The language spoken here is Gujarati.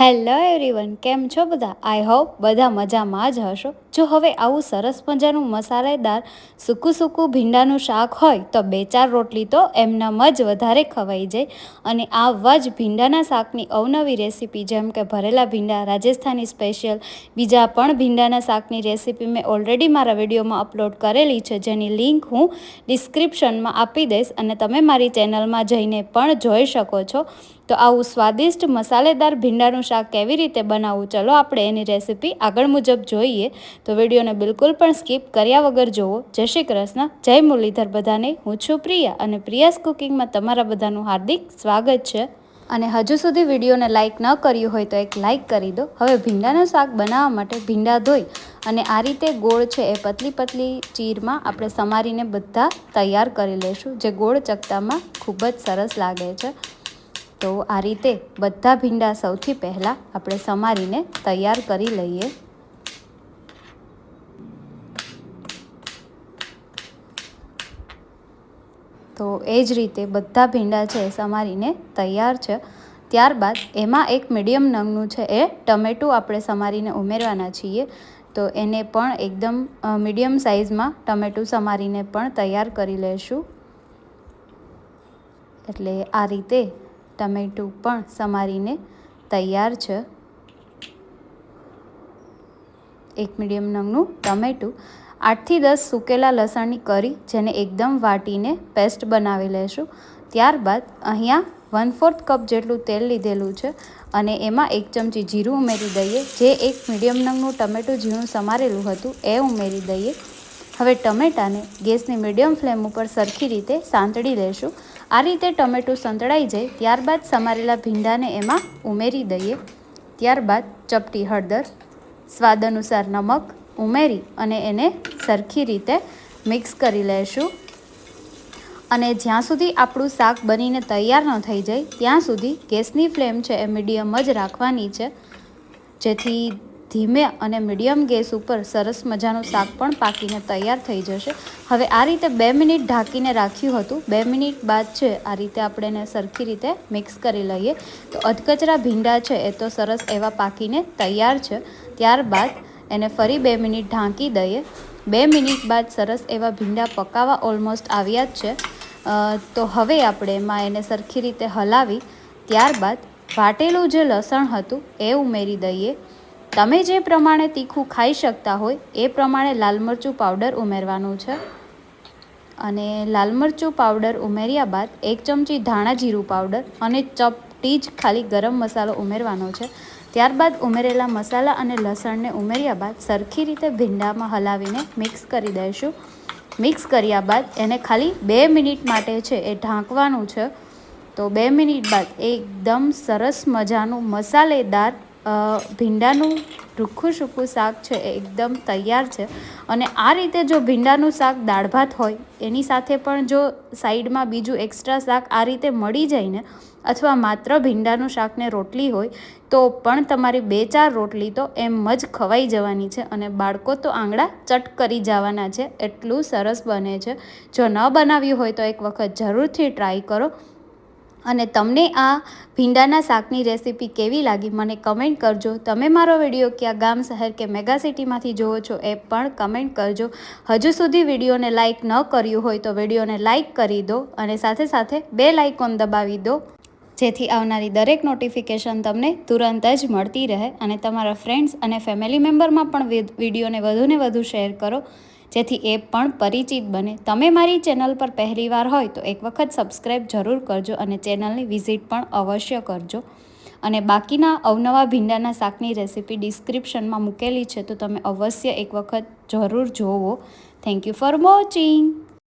હેલો એવરીવન કેમ છો બધા? આઈ હોપ બધા મજામાં જ હશો. જો હવે આવું સરસ મજાનું મસાલેદાર, સૂકું સૂકું ભીંડાનું શાક હોય, તો બે ચાર રોટલી તો એમનામ જ વધારે ખવાઈ જાય. અને આવા જ ભીંડાના શાકની અવનવી રેસીપી, જેમ કે ભરેલા ભીંડા, રાજસ્થાની સ્પેશિયલ, બીજા પણ ભીંડાના શાકની રેસીપી મેં ઓલરેડી મારા વિડીયોમાં અપલોડ કરેલી છે, જેની લિંક હું ડિસ્ક્રિપ્શનમાં આપી દઈશ અને તમે મારી ચેનલમાં જઈને પણ જોઈ શકો છો. તો આવું સ્વાદિષ્ટ મસાલેદાર ભીંડાનું શાક કેવી રીતે બનાવવું, ચલો આપણે એની રેસીપી આગળ મુજબ જોઈએ. તો વિડીયોને બિલકુલ પણ સ્કીપ કર્યા વગર જુઓ. જય શ્રી કૃષ્ણ. જય મુરલીધર બધાને. હું છું પ્રિયા અને પ્રિયાસ કુકિંગમાં તમારા બધાનું હાર્દિક સ્વાગત છે. અને હજુ સુધી વિડીયોને લાઇક ન કર્યું હોય તો એક લાઇક કરી દો. હવે ભીંડાનું શાક બનાવવા માટે ભીંડા ધોઈ અને આ રીતે ગોળ છે એ પતલી પતલી ચીરમાં આપણે સમારીને બધા તૈયાર કરી લઈશું, જે ગોળ ચકતામાં ખૂબ જ સરસ લાગે છે. તો આ રીતે બધા ભીંડા સૌથી પહેલાં આપણે સમારીને તૈયાર કરી લઈએ. તો એ જ રીતે બધા ભીંડા છે એ સમારીને તૈયાર છે, ત્યારબાદ એમાં એક મીડિયમ નંગનું છે એ ટમેટું આપણે સમારીને ઉમેરવાના છીએ. તો એને પણ એકદમ મીડિયમ સાઇઝમાં ટમેટું સમારીને પણ તૈયાર કરી લઈશું એટલે આ રીતે ટમેટું પણ સમારીને તૈયાર છે. એક મીડિયમ નંગનું ટમેટું. આઠથી દસ સૂકેલા લસણની કરી, જેને એકદમ વાટીને પેસ્ટ બનાવી લેશું. ત્યારબાદ અહીંયા વન ફોર્થ કપ જેટલું તેલ લીધેલું છે અને એમાં એક ચમચી જીરું ઉમેરી દઈએ, જે એક મીડિયમ નંગનું ટમેટું ઝીણું સમારેલું હતું એ ઉમેરી દઈએ. હવે ટમેટાને ગેસની મીડિયમ ફ્લેમ ઉપર સરખી રીતે સાંતળી લેશું. આ રીતે ટમેટું સંતળાઈ જાય, ત્યારબાદ સમારેલા ભીંડાને એમાં ઉમેરી દઈએ. ત્યારબાદ ચપટી હળદર, સ્વાદ અનુસાર નમક ઉમેરી અને એને સરખી રીતે મિક્સ કરી લેશું. અને જ્યાં સુધી આપણું શાક બનીને તૈયાર ન થઈ જાય, ત્યાં સુધી ગેસની ફ્લેમ છે એ મીડિયમ જ રાખવાની છે. જેથી ધીમે અને મીડિયમ ગેસ ઉપર સરસ મજાનું શાક પણ પાકીને તૈયાર થઈ જશે. હવે આ રીતે બે મિનિટ ઢાંકીને રાખ્યું હતું. બે મિનિટ બાદ છે આ રીતે આપણે એને સરખી રીતે મિક્સ કરી લઈએ. તો અધકચરા ભીંડા છે એ તો સરસ એવા પાકીને તૈયાર છે. ત્યારબાદ એને ફરી બે મિનિટ ઢાંકી દઈએ. બે મિનિટ બાદ સરસ એવા ભીંડા પકાવા ઓલમોસ્ટ આવ્યા જ છે. તો હવે આપણે એમાં એને સરખી રીતે હલાવી, ત્યારબાદ વાટેલું જે લસણ હતું એ ઉમેરી દઈએ. તમે જે પ્રમાણે તીખું ખાઈ શકતા હોય એ પ્રમાણે લાલ મરચું પાવડર ઉમેરવાનું છે. અને લાલ મરચું પાવડર ઉમેર્યા બાદ એક ચમચી ધાણા જીરું પાવડર અને ચપટી જ ખાલી ગરમ મસાલો ઉમેરવાનો છે. ત્યારબાદ ઉમેરેલા મસાલા અને લસણને ઉમેર્યા બાદ સરખી રીતે ભીંડામાં હલાવીને મિક્સ કરી દઈશું. મિક્સ કર્યા બાદ એને ખાલી બે મિનિટ માટે છે એ ઢાંકવાનું છે. તો બે મિનિટ બાદ એકદમ સરસ મજાનું મસાલેદાર ભીંડાનું રૂખું સૂકું શાક છે એ એકદમ તૈયાર છે. અને આ રીતે જો ભીંડાનું શાક, દાળ ભાત હોય, એની સાથે પણ જો સાઈડમાં બીજું એક્સ્ટ્રા શાક આ રીતે મળી જાય ને, અથવા માત્ર ભીંડાનું શાકને રોટલી હોય, તો પણ તમારી બે ચાર રોટલી તો એમ જ ખવાઈ જવાની છે અને બાળકો તો આંગળા ચટ કરી જવાના છે. એટલું સરસ બને છે. જો ન બનાવ્યું હોય તો એક વખત જરૂરથી ટ્રાય કરો. અને તમને આ ભીંડાના શાકની રેસીપી કેવી લાગી મને કમેન્ટ કરજો. તમે મારો વીડિયો ક્યાં ગામ, શહેર કે મેગા સિટીમાંથી જુઓ છો એ પણ કમેન્ટ કરજો. હજુ સુધી વિડીયોને લાઇક ન કર્યું હોય તો વિડીયોને લાઇક કરી દો અને સાથે સાથે બે લાઇકોન દબાવી દો. જેથી આવનારી દરેક નોટિફિકેશન તમને તુરંત જ મળતી રહે અને તમારા ફ્રેન્ડ્સ અને ફેમિલી મેમ્બરમાં પણ વિડીયોને વધુને વધુ શેર કરો. જેથી એ પણ પરિચિત બને. તમે મારી ચેનલ પર પહેલીવાર હોય તો એક વખત સબસ્ક્રાઈબ જરૂર કરજો અને ચેનલની વિઝિટ પણ અવશ્ય કરજો. અને બાકીના અવનવા ભીંડાના શાકની રેસીપી ડિસ્ક્રિપ્શનમાં મૂકેલી છે, તો તમે અવશ્ય એક વખત જરૂર જોવો. Thank you for watching